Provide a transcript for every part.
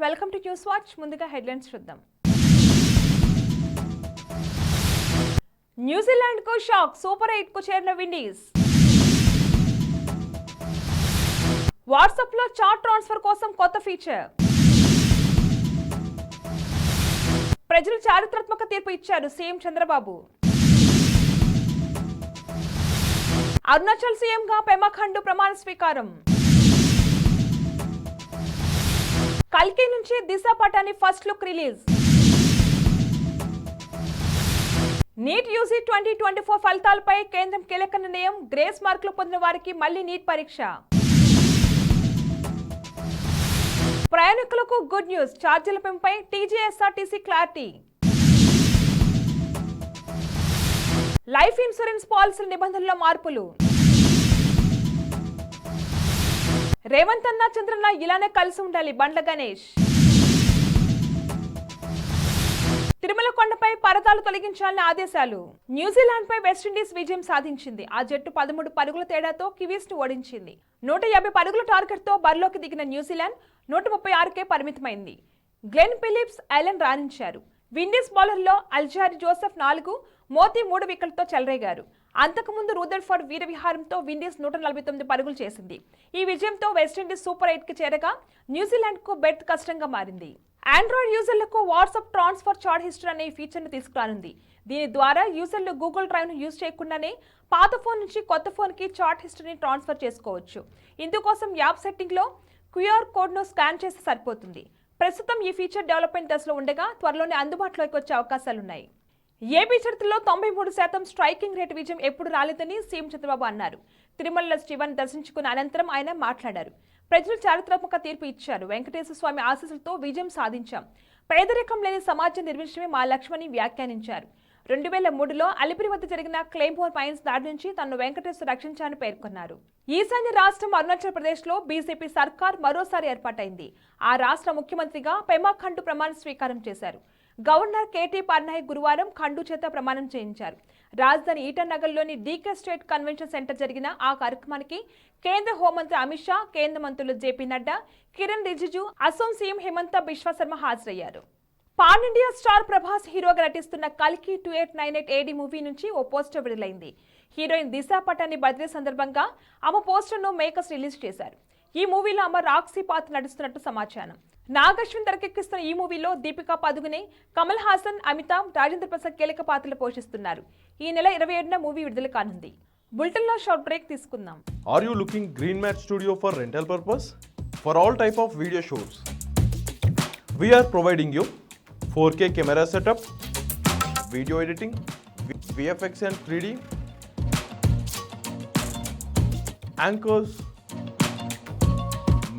Welcome to news watch. ముందుగా headlines చూద్దాం. న్యూజిలాండ్కు షాక్. సూపర్ ఎయిట్కు చేరిన విండీస్. వాట్సాప్లో చాట్ ట్రాన్స్ఫర్ కోసం కొత్త ఫీచర్. ప్రజలు చారిత్రాత్మక తీర్పు ఇచ్చారు సీఎం చంద్రబాబు. అరుణాచల్ సీఎంగా పెమాఖండు ప్రమాణ స్వీకారం. కల్కి నుంచి Disha Patani first look release. NEET UG twenty twenty four ఫలితాలపై కేంద్రం కీలక నిర్ణయం గ్రేస్ మార్కులు పొందిన వారికి మళ్ళీ నీట్ పరీక్ష. ప్రయాణికులకు గుడ్ న్యూస్ ఛార్జీల పెంపై టీజీఎస్ఆర్టీసీ క్లారిటీ. లైఫ్ ఇన్సూరెన్స్ పాలసీల నిబంధనల్లో మార్పులు. రేవంత్ అన్న చంద్రన్న ఇలానే కలిసి ఉండాలి. బండ్ల గణేష్. తిరుమల కొండపై పరదాలు తొలగించాలని ఆదేశాలు. న్యూజిలాండ్ పై వెస్టిండీస్ విజయం సాధించింది. ఆ జట్టు పదమూడు పరుగుల తేడాతో కివీస్ను ఓడించింది. నూట యాభై పరుగుల టార్గెట్తో బరిలోకి దిగిన న్యూజిలాండ్ నూట ముప్పై ఆరుకే పరిమితమైంది. గ్లెన్ ఫిలిప్స్ ఐలెన్ రాణించారు. విండీస్ బౌలర్లో అల్జారి జోసెఫ్ నాలుగు మోతీ మూడు వికెట్లతో చెలరేగారు. అంతకుముందు రూదర్ఫర్డ్ వీర విహారంతో విండీస్ నూట నలభై తొమ్మిది పరుగులు చేసింది. ఈ విజయంతో వెస్టిండీస్ సూపర్ ఎయిట్కి చేరగా న్యూజిలాండ్కు బెర్త్ కష్టంగా మారింది. ఆండ్రాయిడ్ యూజర్లకు వాట్సాప్ ట్రాన్స్ఫర్ చాట్ హిస్టరీ అనే ఫీచర్ను తీసుకురానుంది. దీని ద్వారా యూజర్లు గూగుల్ డ్రైవ్ను యూజ్ చేయకుండానే పాత ఫోన్ నుంచి కొత్త ఫోన్కి చాట్ హిస్టరీని ట్రాన్స్ఫర్ చేసుకోవచ్చు. ఇందుకోసం యాప్ సెట్టింగ్లో క్యూఆర్ కోడ్ను స్కాన్ చేస్తే సరిపోతుంది. ప్రస్తుతం ఈ ఫీచర్ డెవలప్మెంట్ దశలో ఉండగా త్వరలోనే అందుబాటులోకి వచ్చే అవకాశాలున్నాయి. ఏపీ చరిత్రలో తొంభై మూడు శాతం స్ట్రైకింగ్ రేట్ విజయం ఎప్పుడు రాలేదని సీఎం చంద్రబాబు అన్నారు. తిరుమల శివన్ దర్శించుకున్న అనంతరం ఆయన మాట్లాడారు. ప్రజలు చారిత్రాత్మక తీర్పు ఇచ్చారు. వెంకటేశ్వర స్వామి ఆశీస్సులతో విజయం సాధించాం. పేదరికం లేని సమాజం నిర్మించడమే మా లక్ష్యమని వ్యాఖ్యానించారు. రెండు వేల మూడులో అలిపిరి వద్ద జరిగిన క్లెయిమ్పోర్ మైన్స్ దాడి నుంచి తను వెంకటేశ్వర రక్షించాలని పేర్కొన్నారు. ఈశాన్య రాష్ట్రం అరుణాచల్ ప్రదేశ్లో బీజేపీ సర్కార్ మరోసారి ఏర్పాటైంది. ఆ రాష్ట్ర ముఖ్యమంత్రిగా పెమా ఖండు ప్రమాణ స్వీకారం చేశారు. గవర్నర్ కేటీ పట్నాయక్ గురువారం ఖండు చేత ప్రమాణం చేయించారు. రాజధాని ఈటనగర్లోని డీకే స్టేట్ కన్వెన్షన్ సెంటర్ జరిగిన ఆ కార్యక్రమానికి కేంద్ర హోంమంత్రి అమిత్ షా కేంద్ర మంత్రులు జేపీ నడ్డా కిరణ్ రిజిజు అసోం సీఎం హిమంత బిశ్వశర్మ హాజరయ్యారు. పాన్ ఇండియా స్టార్ ప్రభాస్ హీరోగా నటిస్తున్న కల్కి two eight nine eight AD movie నుంచి ఓ పోస్టర్ విడుదలైంది. హీరోయిన్ దిశా పటాని బర్త్డే సందర్భంగా ఆమె పోస్టర్ను మేకర్స్ రిలీజ్ చేశారు. ఈ మూవీలో అమర్ రాక్సీ పాత్ర నటిస్తున్నట్టు సమాచారం. నాగశ్వన్ తెరకెక్కిస్తున్న ఈ మూవీలో దీపికా పదుగునే కమల్ హాసన్ అమితాబ్ రాజేంద్ర ప్రసాద్ కీలక పాత్రలు పోషిస్తున్నారు. ఈ నెల ఇరవై ఏడున మూవీ విడుదల కానుంది. బుల్టన్ షార్ట్ బ్రేక్ తీసుకుందాం. Are you looking green studio for rental purpose for all type of video shows we are providing you four K camera setup video editing VFX and three D anchors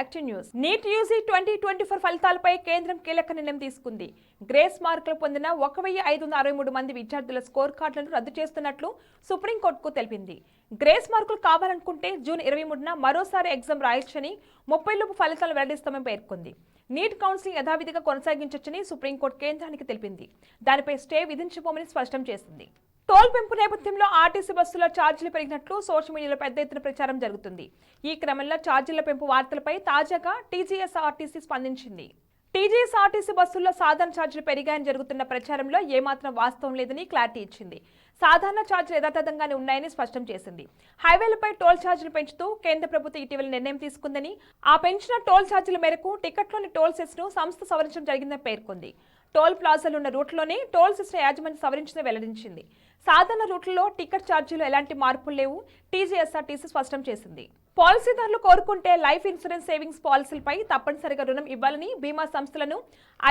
Back to news NEET UG twenty twenty four ఫలితాలపై కేంద్రం కీలక నిర్ణయం తీసుకుంది. Grace మార్కులు పొందిన ఒక వెయ్యి ఐదు వందల అరవై మూడు మంది విద్యార్థుల స్కోర్ కార్డులను రద్దు చేస్తున్నట్లు సుప్రీంకోర్టుకు తెలిపింది. గ్రేస్ మార్కులు కావాలనుకుంటే జూన్ ఇరవై మూడున మరోసారి ఎగ్జామ్ రాయొచ్చని ముప్పై లోపు ఫలితాలు వెల్లడిస్తామని పేర్కొంది. నీట్ కౌన్సిలింగ్ యథావిధిగా కొనసాగించొచ్చని సుప్రీంకోర్టు కేంద్రానికి తెలిపింది. దానిపై స్టే విధించబోమని స్పష్టం చేసింది. టోల్ పెంపు నేపథ్యంలో ఆర్టీసీ బస్సుల ఛార్జీలు పెరిగినట్లు సోషల్ మీడియాలో పెద్ద ఎత్తున ప్రచారం జరుగుతుంది. ఈ క్రమంలో ఛార్జీల పెంపు వార్తలపై తాజాగా టీజీఎస్ఆర్టీసీ స్పందించింది. టీజీఎస్ఆర్టీసీ బస్సుల్లో సాధారణ ఛార్జీలు పెరిగాయని జరుగుతున్న ప్రచారంలో ఏమాత్రం వాస్తవం లేదని క్లారిటీ ఇచ్చింది. సాధారణ ఛార్జీలు యథాతథంగానే ఉన్నాయని స్పష్టం చేసింది. హైవేలపై టోల్ ఛార్జీలు పెంచుతూ కేంద్ర ప్రభుత్వం ఇటీవల నిర్ణయం తీసుకుందని ఆ పెంచిన టోల్ ఛార్జీల మేరకు టికెట్లోని టోల్ సెస్ను సంస్థ సవరించడం జరిగిందని పేర్కొంది. టోల్ ప్లాజాలు ఉన్న రూట్లోనే టోల్ సిస్టమ్ యాజమాన్యం సవరించిందని వెల్లడించింది. సాధారణ రూట్లలో టికెట్ ఛార్జీలు ఎలాంటి మార్పులు లేవు? టీజీఎస్ఆర్టీసీ స్పష్టం చేసింది. పాలసీదారులు కోరుకుంటే లైఫ్ ఇన్సూరెన్స్ సేవింగ్స్ పాలసీలపై తప్పనిసరిగా రుణం ఇవ్వాలని బీమా సంస్థలను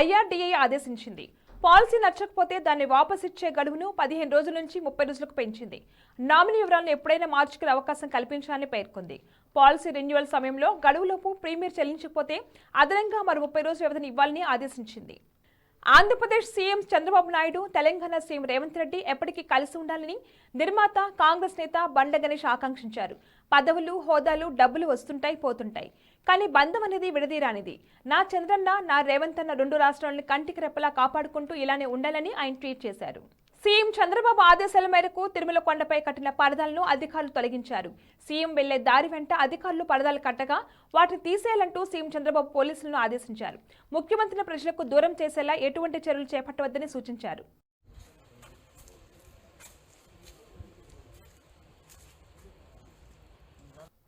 ఐఆర్డీఏ ఆదేశించింది. పాలసీ నచ్చకపోతే దాన్ని వాపసు ఇచ్చే గడువును పదిహేను రోజుల నుంచి ముప్పై రోజులకు పెంచింది. నామినీ వివరాలను ఎప్పుడైనా మార్చుకునే అవకాశం కల్పించాలని పేర్కొంది. పాలసీ రెన్యువల్ సమయంలో గడువులోపు ప్రీమియర్ చెల్లించకపోతే అదనంగా మరో ముప్పై రోజుల వ్యవధిని ఇవ్వాలని ఆదేశించింది. ఆంధ్రప్రదేశ్ సీఎం చంద్రబాబు నాయుడు తెలంగాణ సీఎం రేవంత్ రెడ్డి ఎప్పటికీ కలిసి ఉండాలని నిర్మాత కాంగ్రెస్ నేత బండ గణేష్ ఆకాంక్షించారు. పదవులు హోదాలు డబ్బులు వస్తుంటాయి పోతుంటాయి. కానీ బంధం అనేది విడదీరానిది. నా చంద్రన్న నా రేవంత్ అన్న రెండు రాష్ట్రాలను కంటికి రెప్పలా కాపాడుకుంటూ ఇలానే ఉండాలని ఆయన ట్వీట్ చేశారు. సీఎం చంద్రబాబు ఆదేశాల మేరకు తిరుమల కొండపై కట్టిన పరదాలను అధికారులు తొలగించారు. సీఎం వెళ్ళే దారి వెంట అధికారులు పరదాలు కట్టగా వాటిని తీసేయాలంటూ సీఎం చంద్రబాబు పోలీసులను ఆదేశించారు. ముఖ్యమంత్రిని ప్రజలకు దూరం చేసేలా ఎటువంటి చర్యలు చేపట్టవద్దని సూచించారు.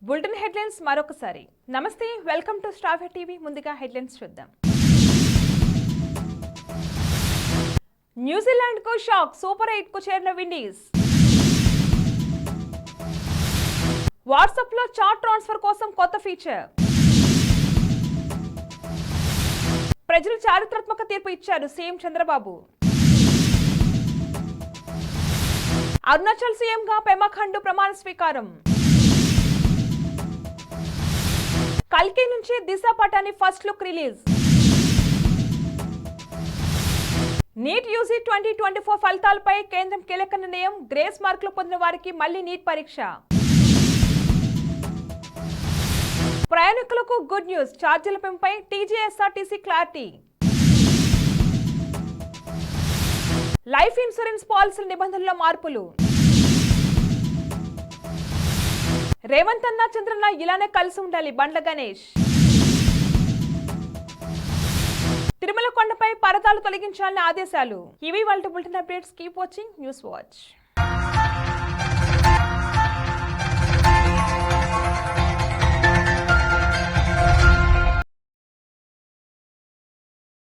బులెటిన్ హెడ్లైన్స్ మరొకసారి. నమస్తే వెల్కమ్ టు స్టాఫ్ టీవీ. ముందుగా హెడ్లైన్స్ చూద్దాం. న్యూజిలాండ్కు షాక్ సూపర్ ఎయిట్కు చేరిన విండీస్. వాట్సాప్లో చాట్ ట్రాన్స్ఫర్ కోసం కొత్త ఫీచర్. ప్రజలు చారిత్రాత్మక తీర్పు ఇచ్చారు సీఎం చంద్రబాబు. అరుణాచల్ సీఎంగా పెమాఖండ్ ప్రమాణ స్వీకారం. కల్కి నుంచి Disha Patani first look release. NEET UG twenty twenty four ఫలితాలపై కేంద్రం కీలక నిర్ణయం గ్రేస్ మార్కులు పొందిన వారికి మళ్ళీ నీట్ పరీక్ష. ప్రయాణికులకు గుడ్ న్యూస్. ఛార్జీల పెంపై టీజీఎస్ఆర్టీసీ క్లారిటీ. లైఫ్ ఇన్సూరెన్స్ పాలసీల నిబంధనల్లో మార్పులు. రేవంత్ అన్న చంద్రన్న ఇలానే కలిసి ఉండాలి. బండ్ల గణేష్. తిరుమల కొండపై పరదాలు తొలగించాలని ఆదేశాలు. ఇవి వాళ్ళ bulletin updates. Keep watching. News watch.